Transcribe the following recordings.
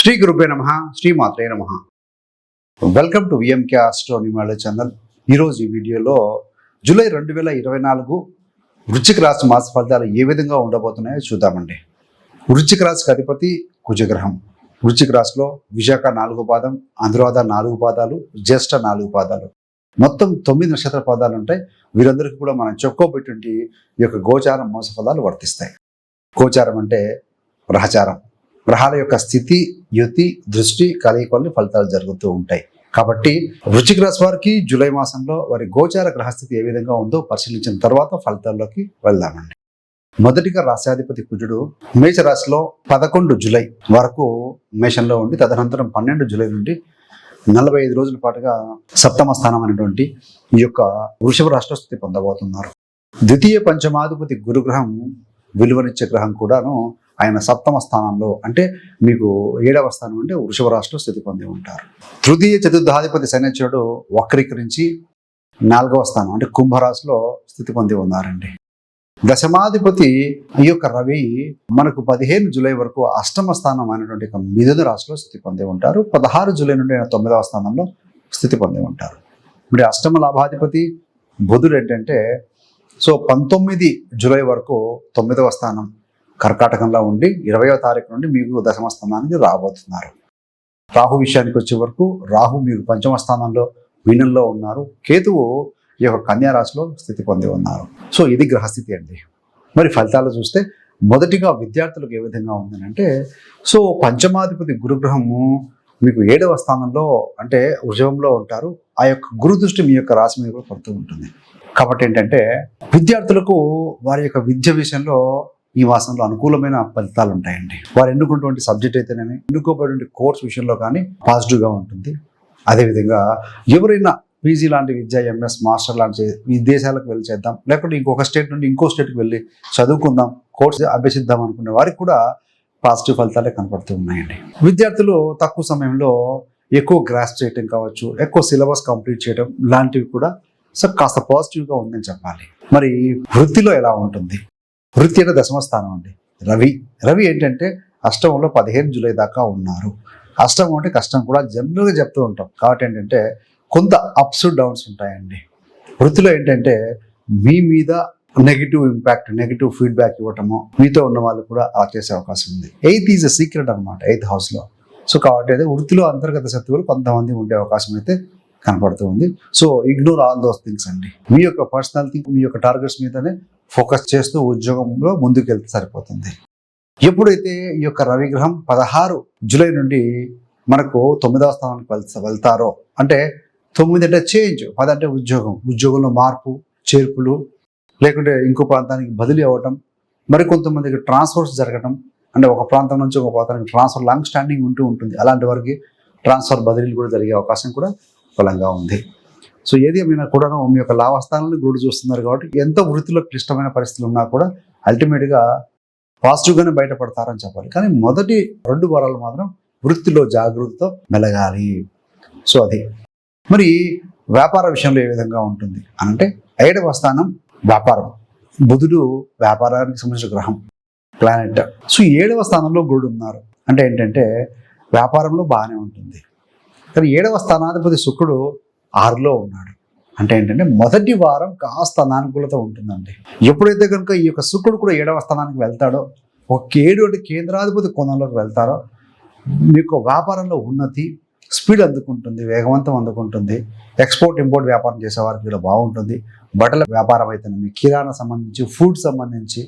శ్రీ గురుపే నమ శ్రీ మాత్రే నమ. వెల్కమ్ టు విఎంకే ఆస్ట్రోనిమాల ఛానల్ ఈరోజు ఈ వీడియోలో జూలై రెండు వేల ఇరవై నాలుగు వృశ్చిక రాశి మాస ఫలితాలు ఏ విధంగా ఉండబోతున్నాయో చూద్దామండి. వృశ్చిక రాశికి అధిపతి కుజగ్రహం. వృశ్చిక రాశిలో విశాఖ నాలుగు పాదం అనురాధ నాలుగు పాదాలు జ్యేష్ఠ నాలుగు పాదాలు. మొత్తం తొమ్మిది నక్షత్ర పాదాలు ఉంటాయి. వీరందరికీ కూడా మనం చెప్పుకోబెట్టి ఈ యొక్క గోచారం మోస ఫలాలు వర్తిస్తాయి. గోచారం అంటే గ్రహచారం గ్రహాల యొక్క స్థితి యుతి దృష్టి కలయిక ఫలితాలు జరుగుతూ ఉంటాయి. కాబట్టి వృచ్చిక రాశి వారికి జూలై మాసంలో వారి గోచార గ్రహస్థితి ఏ విధంగా ఉందో పరిశీలించిన తర్వాత ఫలితాల్లోకి వెళ్దామండి. మొదటిగా రాశాధిపతి కుజుడు మేష రాశిలో పదకొండు జూలై వరకు మేషంలో ఉండి తదనంతరం పన్నెండు జూలై నుండి నలభై ఐదు రోజుల పాటుగా సప్తమ స్థానం అనేటువంటి ఈ యొక్క వృషభ రాష్ట్ర స్థితి పొందబోతున్నారు. ద్వితీయ పంచమాధిపతి గురుగ్రహం విలువనిచ్చే గ్రహం కూడాను ఆయన సప్తమ స్థానంలో అంటే మీకు ఏడవ స్థానం అంటే వృషభ రాశిలో స్థితి పొంది ఉంటారు. తృతీయ చతుర్థాధిపతి శనిశ్వరుడు వక్రీకరించి నాలుగవ స్థానం అంటే కుంభరాశిలో స్థితి పొంది ఉన్నారండి. దశమాధిపతి ఈ యొక్క రవి మనకు పదిహేను జూలై వరకు అష్టమ స్థానం అయినటువంటి మిథున రాశిలో స్థితి పొంది ఉంటారు. పదహారు జూలై నుండి తొమ్మిదవ స్థానంలో స్థితి పొంది ఉంటారు. మరి అష్టమ లాభాధిపతి బుధుడు ఏంటంటే సో పంతొమ్మిది జూలై వరకు తొమ్మిదవ స్థానం కర్కాటకంలో ఉండి ఇరవయో తారీఖు నుండి మీకు దశమ స్థానానికి రాబోతున్నారు. రాహు విషయానికి వచ్చే వరకు రాహు మీకు పంచమ స్థానంలో మీనంలో ఉన్నారు. కేతువు ఈ యొక్క కన్యారాశిలో స్థితి పొంది ఉన్నారు. సో ఇది గ్రహస్థితి అండి. మరి ఫలితాలు చూస్తే మొదటిగా విద్యార్థులకు ఏ విధంగా ఉందనంటే సో పంచమాధిపతి గురుగ్రహము మీకు ఏడవ స్థానంలో అంటే వృషభంలో ఉంటారు. ఆ యొక్క గురు దృష్టి మీ యొక్క రాశి మీద కూడా పడుతూ ఉంటుంది. కాబట్టి ఏంటంటే విద్యార్థులకు వారి యొక్క విద్య విషయంలో ఈ మాసంలో అనుకూలమైన ఫలితాలు ఉంటాయండి వారు ఎన్నుకున్నటువంటి సబ్జెక్ట్ అయితేనేమి ఎన్నుకోబడిన కోర్స్ విషయంలో కానీ పాజిటివ్గా ఉంటుంది. అదేవిధంగా ఎవరైనా పీజీ లాంటి విద్య ఎంఎస్ మాస్టర్ లాంటి విదేశాలకు వెళ్ళి చేద్దాం లేకుంటే ఇంకొక స్టేట్ నుండి ఇంకో స్టేట్కి వెళ్ళి చదువుకుందాం కోర్స్ అభ్యసిద్దాం అనుకునే వారికి కూడా పాజిటివ్ ఫలితాలే కనపడుతూ ఉన్నాయండి. విద్యార్థులు తక్కువ సమయంలో ఎక్కువ గ్రాస్ చేయటం కావచ్చు ఎక్కువ సిలబస్ కంప్లీట్ చేయడం లాంటివి కూడా సో కాస్త పాజిటివ్గా ఉందని చెప్పాలి. మరి వృత్తిలో ఎలా ఉంటుంది? వృత్తి అంటే దశమ స్థానం అండి. రవి రవి ఏంటంటే అష్టమంలో పదిహేను జూలై దాకా ఉన్నారు. అష్టమం అంటే కష్టం కూడా జనరల్గా చెప్తూ ఉంటాం. కాబట్టి ఏంటంటే కొంత అప్స్ డౌన్స్ ఉంటాయండి. వృత్తిలో ఏంటంటే మీ మీద నెగిటివ్ ఇంపాక్ట్ నెగిటివ్ ఫీడ్బ్యాక్ ఇవ్వటము మీతో ఉన్న వాళ్ళు కూడా అలా చేసే అవకాశం ఉంది. ఎయిత్ ఈజ్ అ సీక్రెట్ అనమాట ఎయిత్ హౌస్లో సో కాబట్టి అయితే వృత్తిలో అంతర్గత శత్రువులు కొంతమంది ఉండే అవకాశం అయితే కనపడుతూ ఉంది. So ignore all those things అండి. మీ యొక్క పర్సనాలిటీ మీ యొక్క టార్గెట్స్ మీదనే ఫోకస్ చేస్తూ ఉద్యోగంలో ముందుకెళ్తే సరిపోతుంది. ఎప్పుడైతే ఈ యొక్క రవిగ్రహం పదహారు జూలై నుండి మనకు తొమ్మిదవ స్థానానికి వెళ్తా వెళ్తారో అంటే తొమ్మిది అంటే చేంజ్ పది అంటే ఉద్యోగం ఉద్యోగంలో మార్పు చేర్పులు లేకుంటే ఇంకో ప్రాంతానికి బదిలీ అవ్వటం మరి కొంతమందికి ట్రాన్స్ఫర్స్ జరగటం అంటే ఒక ప్రాంతం నుంచి ఒక ప్రాంతానికి ట్రాన్స్ఫర్ లాంగ్ స్టాండింగ్ ఉంటూ ఉంటుంది. అలాంటి వారికి ట్రాన్స్ఫర్ బదిలీలు కూడా జరిగే అవకాశం కూడా బలంగా ఉంది. సో ఏది ఏమైనా కూడా మీ యొక్క లాభస్థానాలను గుడి చూస్తున్నారు కాబట్టి ఎంత వృత్తిలో క్లిష్టమైన పరిస్థితులు ఉన్నా కూడా అల్టిమేట్గా పాజిటివ్గానే బయటపడతారని చెప్పాలి. కానీ మొదటి రెండు వారాలు మాత్రం వృత్తిలో జాగ్రత్తతో మెలగాలి. సో అది. మరి వ్యాపార విషయంలో ఏ విధంగా ఉంటుంది? అంటే ఐదవ స్థానం వ్యాపారం. బుధుడు వ్యాపారానికి సంబంధించిన గ్రహం ప్లానెట్ సో ఏడవ స్థానంలో గురుడు ఉన్నారు. అంటే ఏంటంటే వ్యాపారంలో బాగానే ఉంటుంది. కానీ ఏడవ స్థానాధిపతి శుక్రుడు ఆరులో ఉన్నాడు. అంటే ఏంటంటే మొదటి వారం కాస్త అనానుకూలత ఉంటుందండి. ఎప్పుడైతే కనుక ఈ యొక్క శుక్రుడు కూడా ఏడవ స్థానానికి వెళ్తాడో ఒక ఏడు అంటే కేంద్రాధిపతి కోణంలోకి వెళ్తారో మీకు వ్యాపారంలో ఉన్నతి స్పీడ్ అందుకుంటుంది వేగవంతం అందుకుంటుంది ఎక్స్పోర్ట్ ఇంపోర్ట్ వ్యాపారం చేసేవారికి కూడా బాగుంటుంది. బట్టల వ్యాపారం అయితేనేమి కిరాణా సంబంధించి ఫుడ్ సంబంధించి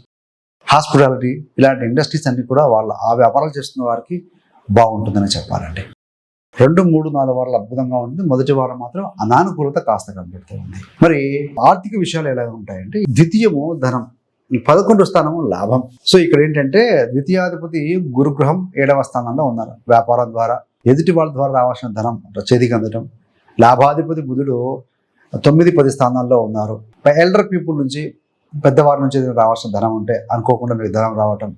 హాస్పిటాలిటీ ఇలాంటి ఇండస్ట్రీస్ అన్నీ కూడా వాళ్ళ ఆ వ్యాపారాలు చేస్తున్న వారికి బాగుంటుందని చెప్పాలండి. రెండు మూడు నాలుగు వారాలు అద్భుతంగా ఉంటుంది. మొదటి వారం మాత్రం అనానుకూలత కాస్త కనబడుతూ ఉంది. మరి ఆర్థిక విషయాలు ఎలా ఉంటాయంటే ద్వితీయము ధనం ఈ పదకొండు స్థానము లాభం. సో ఇక్కడ ఏంటంటే ద్వితీయాధిపతి గురుగ్రహం ఏడవ స్థానంలో ఉన్నారు. వ్యాపారం ద్వారా ఎదుటి వాళ్ళ ద్వారా రావాల్సిన ధనం చేతికి అందడం లాభాధిపతి బుధుడు తొమ్మిది పది స్థానాల్లో ఉన్నారు. ఎల్డర్ పీపుల్ నుంచి పెద్దవారి నుంచి రావాల్సిన ధనం ఉంటే అనుకోకుండా మీకు ధనం రావటం.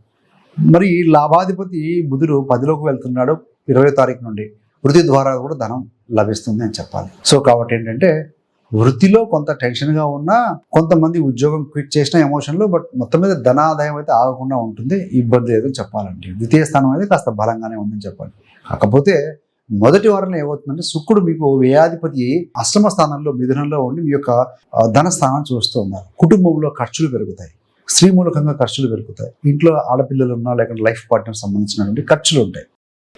మరి లాభాధిపతి బుధుడు పదిలోకి వెళ్తున్నాడు ఇరవై తారీఖు నుండి. వృత్తి ద్వారా కూడా ధనం లభిస్తుంది అని చెప్పాలి. సో కాబట్టి ఏంటంటే వృత్తిలో కొంత టెన్షన్గా ఉన్నా కొంతమంది ఉద్యోగం క్విట్ చేసిన ఎమోషన్లో బట్ మొత్తం మీద ధనాదాయం అయితే ఆగకుండా ఉంటుంది. ఇబ్బంది లేదని చెప్పాలండి. ద్వితీయ స్థానం అయితే కాస్త బలంగానే ఉందని చెప్పాలి. కాకపోతే మొదటి వారంలో ఏమవుతుందంటే శుక్రుడు మీకు వ్యయాధిపతి అష్టమ స్థానంలో మిథునంలో ఉండి మీ యొక్క ధన స్థానం చూస్తూ ఉన్నారు. కుటుంబంలో ఖర్చులు పెరుగుతాయి. స్త్రీ మూలకంగా ఖర్చులు పెరుగుతాయి. ఇంట్లో ఆడపిల్లలు ఉన్నా లేకుంటే లైఫ్ పార్ట్నర్ సంబంధించినటువంటి ఖర్చులు ఉంటాయి.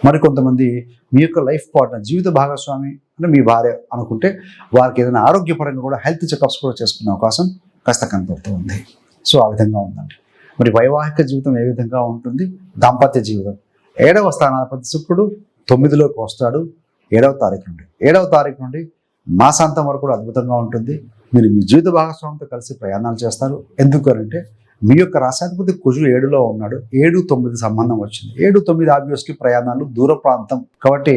మరికొంతమంది మీ యొక్క లైఫ్ పార్ట్నర్ జీవిత భాగస్వామి అంటే మీ భార్య అనుకుంటే వారికి ఏదైనా ఆరోగ్యపరంగా కూడా హెల్త్ చెకప్స్ కూడా చేసుకునే అవకాశం కాస్త కనపడుతూ ఉంది. సో ఆ విధంగా ఉందండి. మరి వైవాహిక జీవితం ఏ విధంగా ఉంటుంది? దాంపత్య జీవితం. ఏడవ స్థానాధిపతి శుక్రుడు తొమ్మిదిలోకి వస్తాడు. ఏడవ తారీఖు నుండి. ఏడవ తారీఖు నుండి మాసాంతం వరకు కూడా అద్భుతంగా ఉంటుంది. మీరు మీ జీవిత భాగస్వామితో కలిసి ప్రయాణాలు చేస్తారు. ఎందుకు అంటే మీ యొక్క రాశాధిపతి కుజుడు ఏడులో ఉన్నాడు. ఏడు తొమ్మిది సంబంధం వచ్చింది. ఏడు తొమ్మిది ఆబ్వియస్లీ ప్రయాణాలు దూర ప్రాంతం. కాబట్టి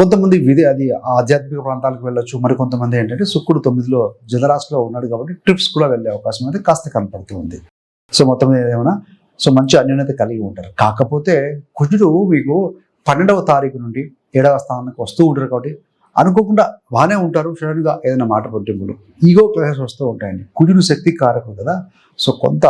కొంతమంది విధి అది ఆధ్యాత్మిక ప్రాంతాలకు వెళ్ళొచ్చు. మరి కొంతమంది ఏంటంటే శుక్రుడు తొమ్మిదిలో జలరాశిలో ఉన్నాడు కాబట్టి ట్రిప్స్ కూడా వెళ్ళే అవకాశం అనేది కాస్త కనపడుతుంది సో మొత్తం మీద ఏమైనా? సో మంచి అన్యోన్యత కలిగి ఉంటారు. కాకపోతే కుజుడు మీకు పన్నెండవ తారీఖు నుండి ఏడవ స్థానానికి వస్తూ ఉంటారు కాబట్టి అనుకోకుండా బాగానే ఉంటారు సడన్గా ఏదైనా మాట పట్టింపులు. ఈగో క్లాసెస్ వస్తూ ఉంటాయండి. కుజుడు శక్తి కారకం కదా. సో కొంత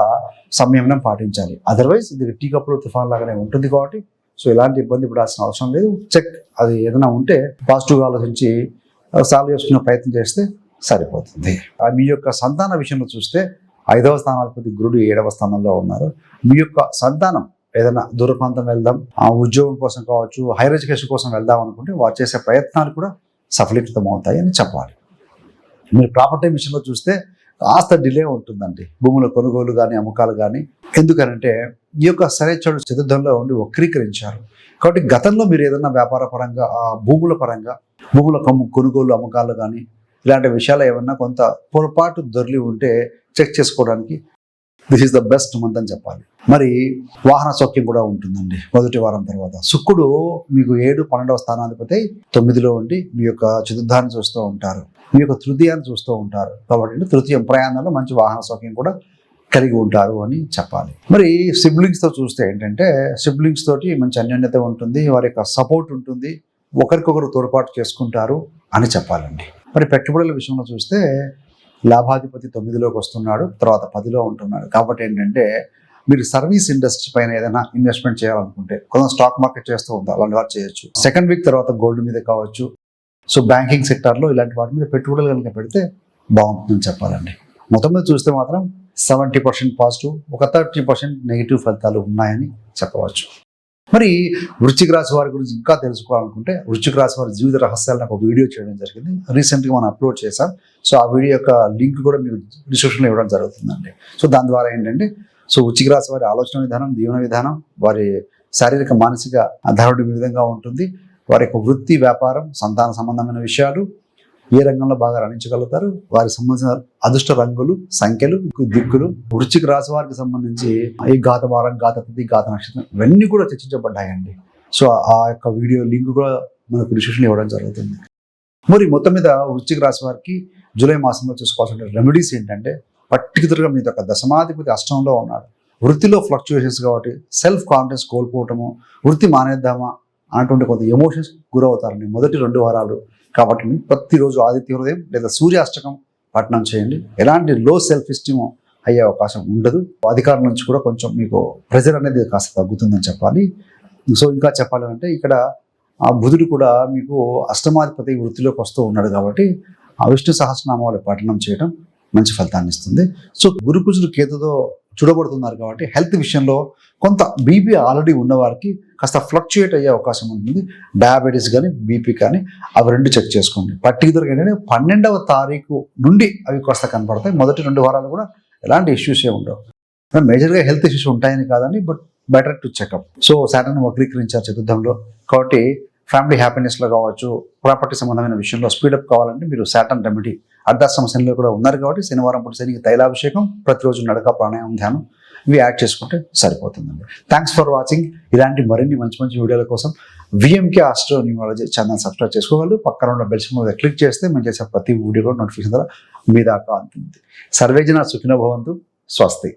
సంయమనం పాటించాలి. అదర్వైజ్ ఇది టీ తుఫాన్ లాగానే ఉంటుంది కాబట్టి సో ఎలాంటి ఇబ్బంది పడాల్సిన అవసరం లేదు. చెక్ అది ఏదైనా ఉంటే పాజిటివ్గా ఆలోచించి సాల్వ్ చేసుకునే ప్రయత్నం చేస్తే సరిపోతుంది. ఆ మీ యొక్క సంతాన విషయంలో చూస్తే ఐదవ స్థానాధిపతి గురుడు ఏడవ స్థానంలో ఉన్నారు. మీ యొక్క సంతానం ఏదైనా దూర ప్రాంతం వెళ్దాం ఆ ఉద్యోగం కోసం కావచ్చు హైయర్ ఎడ్యుకేషన్ కోసం వెళ్దాం అనుకుంటే వారు చేసే ప్రయత్నాలు కూడా సఫలీకృతం అవుతాయి అని చెప్పాలి. మీరు ప్రాపర్టీ విషయంలో చూస్తే కాస్త డిలే ఉంటుందండి. భూముల కొనుగోలు కానీ అమ్మకాలు కానీ ఎందుకనంటే ఈ యొక్క సరైచడు చతుర్థంలో ఉండి వక్రీకరించారు. కాబట్టి గతంలో మీరు ఏదైనా వ్యాపార పరంగా ఆ భూముల పరంగా భూముల కొనుగోలు అమ్మకాలు కానీ ఇలాంటి విషయాలు ఏమన్నా కొంత పొరపాటు దొరికి ఉంటే చెక్ చేసుకోవడానికి this is the best month అని చెప్పాలి. మరి వాహన సౌఖ్యం కూడా ఉంటుందండి. మొదటి వారం తర్వాత. శుక్రుడు మీకు ఏడు పన్నెండవ స్థానాధిపతి తొమ్మిదిలో ఉండి మీ యొక్క చతుర్థాన్ని చూస్తూ ఉంటారు. మీ యొక్క తృతీయాన్ని చూస్తూ ఉంటారు. కాబట్టి తృతీయం ప్రయాణంలో మంచి వాహన సౌఖ్యం కూడా కలిగి ఉంటారు అని చెప్పాలి. మరి సిబ్లింగ్స్తో చూస్తే ఏంటంటే సిబ్లింగ్స్ తోటి మంచి అన్యోన్యత ఉంటుంది వారి యొక్క సపోర్ట్ ఉంటుంది ఒకరికొకరు తోడ్పాటు చేసుకుంటారు అని చెప్పాలండి. మరి పెట్టుబడుల విషయంలో చూస్తే లాభాధిపతి తొమ్మిదిలోకి వస్తున్నాడు తర్వాత పదిలో ఉంటున్నాడు. కాబట్టి ఏంటంటే మీరు సర్వీస్ ఇండస్ట్రీ పైన ఏదైనా ఇన్వెస్ట్మెంట్ చేయాలనుకుంటే కొంత స్టాక్ మార్కెట్ చేస్తూ ఉందా? అలాంటి వారు చేయొచ్చు. సెకండ్ వీక్ తర్వాత గోల్డ్ మీద కావచ్చు. సో బ్యాంకింగ్ సెక్టార్లో ఇలాంటి వాటి మీద పెట్టుబడులు కనుక పెడితే బాగుంటుందని చెప్పాలండి. మొత్తం మీద చూస్తే మాత్రం సెవెంటీ పర్సెంట్ పాజిటివ్ ఒక థర్టీ పర్సెంట్ నెగిటివ్ ఫలితాలు ఉన్నాయని చెప్పవచ్చు. మరి వృశ్చిక రాశి వారి గురించి ఇంకా తెలుసుకోవాలనుకుంటే వృశ్చిక రాశి వారి జీవిత రహస్యాలను ఒక వీడియో చేయడం జరిగింది. రీసెంట్గా మనం అప్లోడ్ చేశాం. సో ఆ వీడియో యొక్క లింక్ కూడా మీకు డిస్క్రిప్షన్లో ఇవ్వడం జరుగుతుందండి. సో దాని ద్వారా ఏంటంటే సో వృశ్చిక రాశి వారి ఆలోచన విధానం జీవన విధానం వారి శారీరక మానసిక ధరుడు విధంగా ఉంటుంది. వారి యొక్క వృత్తి వ్యాపారం సంతాన సంబంధమైన విషయాలు ఏ రంగంలో బాగా రాణించగలుగుతారు? వారికి సంబంధించిన అదృష్ట రంగులు సంఖ్యలు దిక్కులు వృశ్చిక రాశి వారికి సంబంధించి ఈ గాత వారం గాత తిథి గాత నక్షత్రం ఇవన్నీ కూడా చర్చించబడ్డాయండి. సో ఆ యొక్క వీడియో లింక్ కూడా మనకు డిస్క్రిప్షన్ ఇవ్వడం జరుగుతుంది. మరి మొత్తం మీద వృశ్చిక రాశి వారికి జూలై మాసంలో చూసుకోవాల్సిన రెమెడీస్ ఏంటంటే పర్టికులర్గా మీ యొక్క దశమాధిపతి అష్టంలో ఉన్నాడు. వృత్తిలో ఫ్లక్చుయేషన్స్ కాబట్టి సెల్ఫ్ కాన్ఫిడెన్స్ కోల్పోవటము వృత్తి మానేద్దామా? అన్నటువంటి కొంత ఎమోషన్స్ గురవుతారండి. మొదటి రెండు వారాలు కాబట్టి ప్రతిరోజు ఆదిత్య హృదయం లేదా సూర్యాష్టకం పఠనం చేయండి. ఎలాంటి లో సెల్ఫ్ ఎస్టీమ్ అయ్యే అవకాశం ఉండదు. అధికారుల నుంచి కూడా కొంచెం మీకు ప్రెజర్ అనేది కాస్త తగ్గుతుందని చెప్పాలి. సో ఇంకా చెప్పాలంటే ఇక్కడ ఆ బుధుడు కూడా మీకు అష్టమాధిపతి వృత్తిలోకి వస్తూ ఉన్నాడు కాబట్టి ఆ విష్ణు సహస్రనామాలు పఠనం చేయడం మంచి ఫలితాన్ని ఇస్తుంది. సో గురుకుజుడు కేతుతో చూడబడుతున్నారు కాబట్టి హెల్త్ విషయంలో కొంత బీపీ ఆల్రెడీ ఉన్నవారికి కాస్త ఫ్లక్చుయేట్ అయ్యే అవకాశం ఉంటుంది. డయాబెటీస్ కానీ బీపీ కానీ అవి రెండు చెక్ చేసుకోండి. పర్టికులర్గా ఏంటంటే పన్నెండవ తారీఖు నుండి అవి కాస్త కనపడతాయి. మొదటి రెండు వారాలు కూడా ఎలాంటి ఇష్యూస్ ఏ ఉండవు. మేజర్గా హెల్త్ ఇష్యూస్ ఉంటాయని కాదని but better to checkup so Saturn వక్రీకరించారు చతుర్థంలో. కాబట్టి ఫ్యామిలీ హ్యాపీనెస్లో కావచ్చు ప్రాపర్టీ సంబంధమైన విషయంలో స్పీడప్ కావాలంటే మీరు సాటర్న్ రెమెడీ అర్ధాశ్రమ శనిలో కూడా ఉన్నారు కాబట్టి శనివారం పూట శనికి తైలాభిషేకం ప్రతిరోజు నడక ప్రాణాయామం ధ్యానం ఇవి యాడ్ చేసుకుంటే సరిపోతుందండి. థ్యాంక్స్ ఫర్ వాచింగ్ ఇలాంటి మరిన్ని మంచి మంచి వీడియోల కోసం VMK astro numerology channel subscribe చేసుకోగలరు పక్కన ఉన్న బెల్స్ మీద క్లిక్ చేస్తే మేము చేసే ప్రతి వీడియో కూడా నోటిఫికేషన్ ద్వారా మీ దాకా అందుతుంది సర్వేజన సుఖిన భవంతు. స్వస్తి.